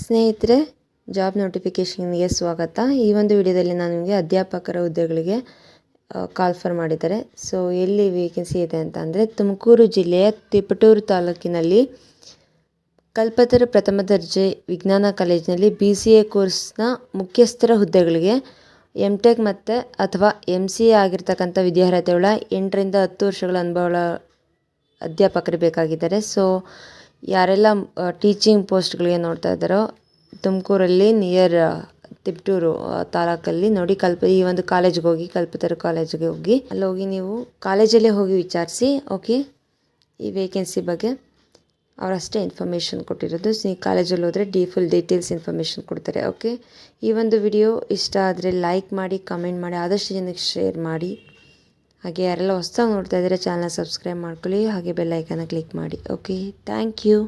ಸ್ನೇಹಿತರೆ ಜಾಬ್ ನೋಟಿಫಿಕೇಷನ್ಗೆ ಸ್ವಾಗತ. ಈ ಒಂದು ವಿಡಿಯೋದಲ್ಲಿ ನಾನು ನಿಮಗೆ ಅಧ್ಯಾಪಕರ ಹುದ್ದೆಗಳಿಗೆ ಕಾಲ್ಫರ್ ಮಾಡಿದ್ದಾರೆ. ಸೊ ಎಲ್ಲಿ ವೇಕೆನ್ಸಿ ಇದೆ ಅಂತ ಅಂದರೆ, ತುಮಕೂರು ಜಿಲ್ಲೆಯ ತಿಪಟೂರು ತಾಲೂಕಿನಲ್ಲಿ ಕಲ್ಪತರ ಪ್ರಥಮ ದರ್ಜೆ ವಿಜ್ಞಾನ ಕಾಲೇಜಿನಲ್ಲಿ ಬಿ ಸಿ ಎ ಕೋರ್ಸ್ನ ಮುಖ್ಯಸ್ಥರ ಹುದ್ದೆಗಳಿಗೆ ಎಂ ಟೆಕ್ ಮತ್ತು ಅಥವಾ ಎಂ ಸಿ ಎ ಆಗಿರ್ತಕ್ಕಂಥ ವಿದ್ಯಾರ್ಹತೆಗಳ ಎಂಟರಿಂದ ಹತ್ತು ವರ್ಷಗಳ ಅನುಭವಗಳ ಅಧ್ಯಾಪಕರು ಬೇಕಾಗಿದ್ದಾರೆ. ಸೊ ಯಾರೆಲ್ಲ ಟೀಚಿಂಗ್ ಪೋಸ್ಟ್ಗಳಿಗೆ ನೋಡ್ತಾ ಇದ್ದಾರೋ, ತುಮಕೂರಲ್ಲಿ ನಿಯರ್ ತಿಪ್ಟೂರು ತಾಲೂಕಲ್ಲಿ ನೋಡಿ ಕಲ್ಪ, ಈ ಒಂದು ಕಾಲೇಜ್ಗೆ ಹೋಗಿ, ಕಲ್ಪತರ ಕಾಲೇಜ್ಗೆ ಹೋಗಿ ಅಲ್ಲಿ ಹೋಗಿ ನೀವು ಕಾಲೇಜಲ್ಲೇ ಹೋಗಿ ವಿಚಾರಿಸಿ ಓಕೆ ಈ ವೇಕೆನ್ಸಿ ಬಗ್ಗೆ ಅವರಷ್ಟೇ ಇನ್ಫಾರ್ಮೇಷನ್ ಕೊಟ್ಟಿರೋದು. ನೀವು ಕಾಲೇಜಲ್ಲಿ ಹೋದರೆ ಡಿ ಫುಲ್ ಡೀಟೇಲ್ಸ್ ಇನ್ಫಾರ್ಮೇಷನ್ ಕೊಡ್ತಾರೆ ಓಕೆ ಈ ಒಂದು ವಿಡಿಯೋ ಇಷ್ಟ ಆದರೆ ಲೈಕ್ ಮಾಡಿ ಕಮೆಂಟ್ ಮಾಡಿ, ಆದಷ್ಟು ಜನಕ್ಕೆ ಶೇರ್ ಮಾಡಿ. ಹಾಗೆ ಯಾರೆಲ್ಲ ಹೊಸ್ದಾಗಿ ನೋಡ್ತಾ ಇದ್ದಾರೆ ಚಾನಲ್ ಸಬ್ಸ್ಕ್ರೈಬ್ ಮಾಡ್ಕೊಳ್ಳಿ, ಹಾಗೆ ಬೆಲ್ ಐಕನ್ನ ಕ್ಲಿಕ್ ಮಾಡಿ. Okay thank you